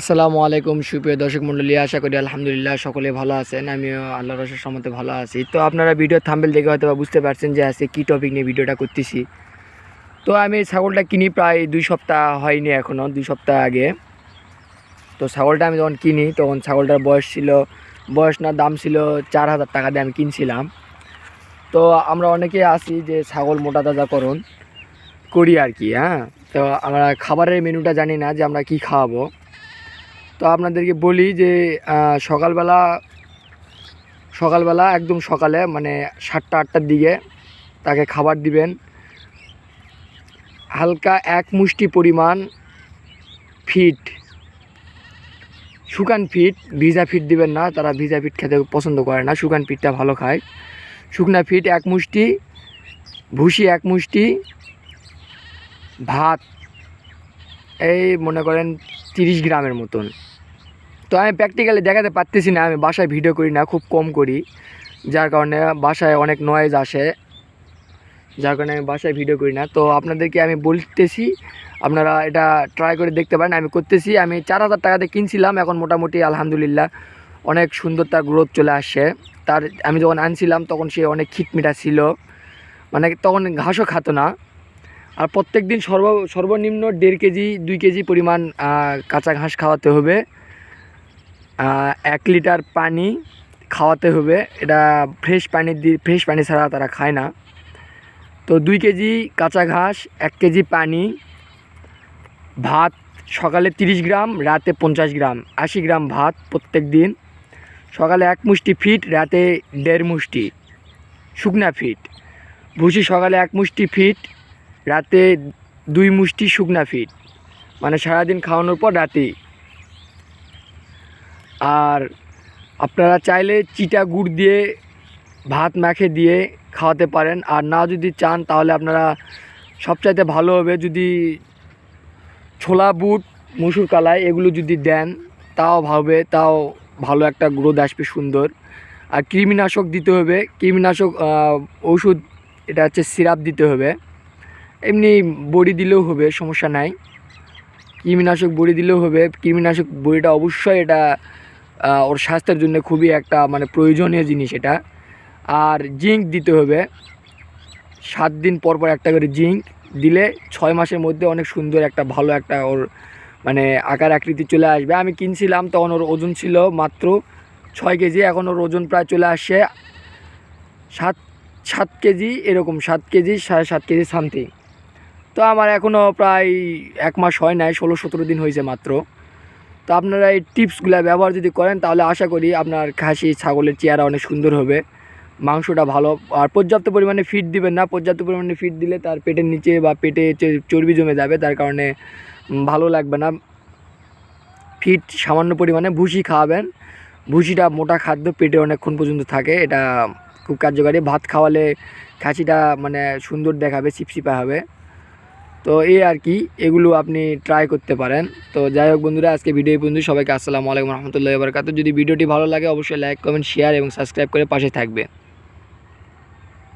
আসসালামু আলাইকুম, সুপ্রিয় দর্শক মণ্ডলী, আশা করি আলহামদুলিল্লাহ সকলে ভালো আছেন। আমিও আল্লাহ রসের সম্মতে ভালো আছি। তো আপনারা ভিডিও থাম্বেল দেখে হয়তো বুঝতে পারছেন যে আজকে কী টপিক নিয়ে ভিডিওটা করতেছি। তো আমি ছাগলটা কিনি প্রায় দুই সপ্তাহ হয়নি এখনও দুই সপ্তাহ আগে। তো ছাগলটা আমি যখন কিনি, তখন ছাগলটার বয়স ছিল, বয়স না, দাম ছিল চার হাজার টাকা দিয়ে আমি কিনছিলাম। তো আমরা অনেকে আসি যে ছাগল মোটা তাজাকরণ করি আর কি হ্যাঁ? তো আমরা খাবারের মেনুটা জানি না যে আমরা কি খাওয়াবো। তো আপনাদেরকে বলি যে সকালবেলা সকালবেলা একদম সকালে মানে সাতটা, আটটার দিকে তাকে খাবার দিবেন। হালকা এক মুষ্টি পরিমাণ ফিট, শুকান ফিট, ভিজা ফিট দিবেন না, তারা ভিজা ফিট খেতে পছন্দ করে না, শুকান ফিটটা ভালো খায়। শুকনা ফিট এক মুষ্টি, ভুসি এক মুষ্টি, ভাত, এই মনে করেন তিরিশ গ্রামের মতন। তো আমি প্র্যাকটিক্যালি দেখাতে পারতেছি না, আমি বাসায় ভিডিও করি না, খুব কম করি। যার কারণে বাসায় অনেক নয়েজ আসে। যার কারণে আমি বাসায় ভিডিও করি না। তো আপনাদেরকে আমি বলতেছি, আপনারা এটা ট্রাই করে দেখতে পারেন। আমি করতেছি, আমি চার হাজার টাকাতে কিনছিলাম, এখন মোটামুটি আলহামদুলিল্লাহ অনেক সুন্দর তার গ্রোথ চলে আসছে। তার, আমি যখন আনছিলাম, তখন সে অনেক খিটমিটা ছিল। মানে তখন ঘাসও খাতো না। আর প্রত্যেক দিন সর্ব, সর্বনিম্ন দেড় কেজি, দুই কেজি পরিমাণ কাঁচা ঘাস খাওয়াতে হবে। এক লিটার পানি খাওয়াতে হবে। এটা ফ্রেশ পানি দিয়ে ফ্রেশ পানি ছাড়া তারা খায় না। তো দুই কেজি কাঁচা ঘাস, এক কেজি পানি, ভাত সকালে তিরিশ গ্রাম, রাতে পঞ্চাশ গ্রাম, আশি গ্রাম ভাত প্রত্যেক দিন। সকালে এক মুষ্টি ফিট, রাতে দেড় মুষ্টি, শুকনা ফিট। ভুসি সকালে এক মুষ্টি ফিট, রাতে দুই মুষ্টি শুকনা ফিট। মানে সারাদিন খাওয়ানোর পর রাতে আর আপনারা চাইলে চিটা গুড় দিয়ে, ভাত মাখে দিয়ে খাওয়াতে পারেন। আর না যদি চান, তাহলে আপনারা সবচাইতে ভালো হবে যদি ছোলা বুট, মুসুর কালাই এগুলো যদি দেন, তাও ভাবে তাও ভালো একটা গ্রোথ আসবে সুন্দর। আর কৃমিনাশক দিতে হবে। কৃমিনাশক ওষুধ এটা হচ্ছে সিরাপ দিতে হবে। এমনি বড়ি দিলেও হবে, সমস্যা নাই। কৃমিনাশক বড়ি দিলেও হবে। কৃমিনাশক বড়িটা অবশ্যই এটা ওর স্বাস্থ্যের জন্য খুবই একটা মানে প্রয়োজনীয় জিনিস এটা। আর জিঙ্ক দিতে হবে। সাত দিন পর পর একটা করে জিঙ্ক দিলে ছয় মাসের মধ্যে অনেক সুন্দর একটা, ভালো একটা ওর মানে আকার আকৃতি চলে আসবে। আমি কিনছিলাম, তখন ওর ওজন ছিল মাত্র ছয় কেজি, এখন ওর ওজন প্রায় চলে আসছে সাত সাত কেজি, এরকম সাত কেজি, সাড়ে সাত কেজি, সামথিং। তো আমার এখনও প্রায় এক মাস হয় নাই, ষোলো সতেরো দিন হয়েছে মাত্র। তো আপনারা এই টিপসগুলো ব্যবহার যদি করেন, তাহলে আশা করি আপনার খাসি, ছাগলের চেহারা অনেক সুন্দর হবে। মাংসটা ভালো, আর পর্যাপ্ত পরিমাণে ফিট দিবেন না। পর্যাপ্ত পরিমাণে ফিট দিলে তার পেটের নিচে বা পেটে চর্বি জমে যাবে, তার কারণে ভালো লাগবে না। ফিট সামান্য পরিমাণে ভুসি খাওয়াবেন। ভুসিটা মোটা খাদ্য, পেটে অনেকক্ষণ পর্যন্ত থাকে। এটা খুব কার্যকারী। ভাত খাওয়ালে খাসিটা মানে সুন্দর দেখাবে চিপচিপা হবে। তো এই আর কি, এগুলো আপনি ট্রাই করতে পারেন। তো যাই হোক বন্ধুরা, আজকে ভিডিও বন্ধু সবাইকে আসসালামু আলাইকুম রহমতুল্লাহ বরকাত যদি ভিডিওটি ভালো লাগে, অবশ্যই লাইক কমেন্ট শেয়ার এবং সাবস্ক্রাইব করে পাশে থাকবে